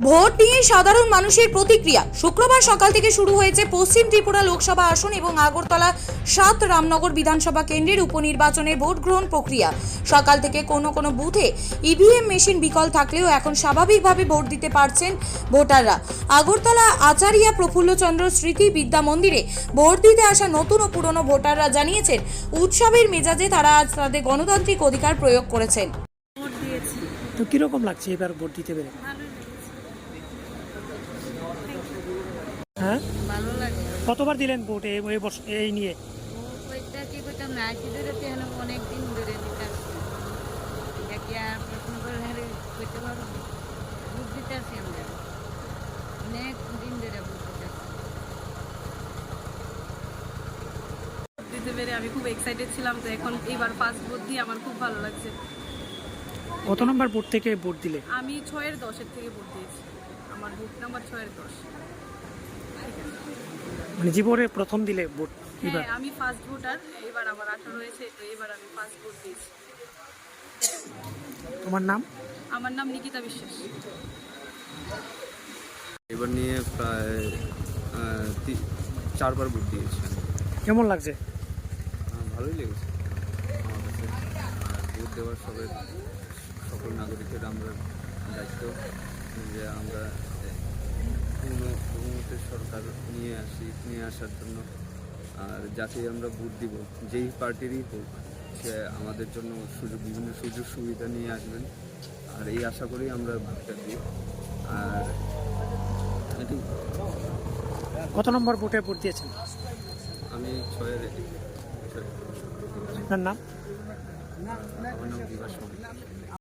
Vote নিয়ে সাধারণ মানুষের প্রতিক্রিয়া। শুক্রবার সকাল থেকে শুরু হয়েছে পশ্চিম ত্রিপুরা লোকসভা আসন এবং আগরতলা সাত রামনগর বিধানসভা কেন্দ্রের উপনির্বাচনের ভোট গ্রহণ প্রক্রিয়া। সকাল থেকে কোনো কোনো বুথে ইভিএম মেশিন বিকল থাকলেও এখন স্বাভাবিকভাবে ভোট দিতে পারছেন ভোটাররা। আগরতলা আচারিয়া প্রফুল্লচন্দ্র স্মৃতি বিদ্যা মন্দিরে ভোট দিতে আসা নতুন ও পুরনো ভোটাররা জানিয়েছেন উৎসবের মেজাজে তারা আজ তাদের গণতান্ত্রিক অধিকার প্রয়োগ করেছেন। তো কীরকম লাগছে এবার ভোট দিতে পেরে ভালোই লেগেছে হ্যাঁ? ভালো লাগে। কতবার দিলেন ভোট এই নিয়ে? কি না ধরে অনেক দিন ধরে দিতে আসছি। এটা কি আর প্রশ্ন করে হেরে কইতে পারব ভোট দিতে আসছি আমরা। অনেক দিন ধরে ভোট দিতে আসছি। দিতে পেরে আমি খুব এক্সাইটেড ছিলাম তো এখন এবার ফার্স্ট ভোট দিয়ে আমার খুব ভালো লাগছে। কত নম্বর ভোট থেকে ভোট দিলে? আমি ছয়ের দশের থেকে ভোট দিয়েছি। আমার ভোট নাম্বার ছয়ের দশ। মানে জীবনে প্রথম দিলে ভোট এবার? হ্যাঁ আমি ফার্স্ট ভোটার এবার আমার আঠারো হয়েছে তো এবার আমি ফার্স্ট ভোট দিয়েছি। তোমার নাম? আমার নাম নিকিতা বিশ্বাস। এবার নিয়ে প্রায় আহ, তি- চারবার ভোট দিয়েছি আমি। কেমন লাগছে? ভালোই লেগেছে। আমার কাছে আর ভোট দেওয়ার সবাই সকল নাগরিকের আমরা দায়িত্ব যে আমরা উন্নতের নিয়ে আসি নিয়ে আসার জন্য। আর যাকেই আমরা ভোট দিব যেই পার্টিরই হোক সে আমাদের জন্য সুযোগ বিভিন্ন সুযোগ সুবিধা নিয়ে আসবেন। আর এই আশা করেই আমরা ভোটটা দিই। আর এটি কত নম্বর ভোটে ভোট দিয়েছেন? আমি ছয়ের আপনার নাম? আমার নাম বিভাস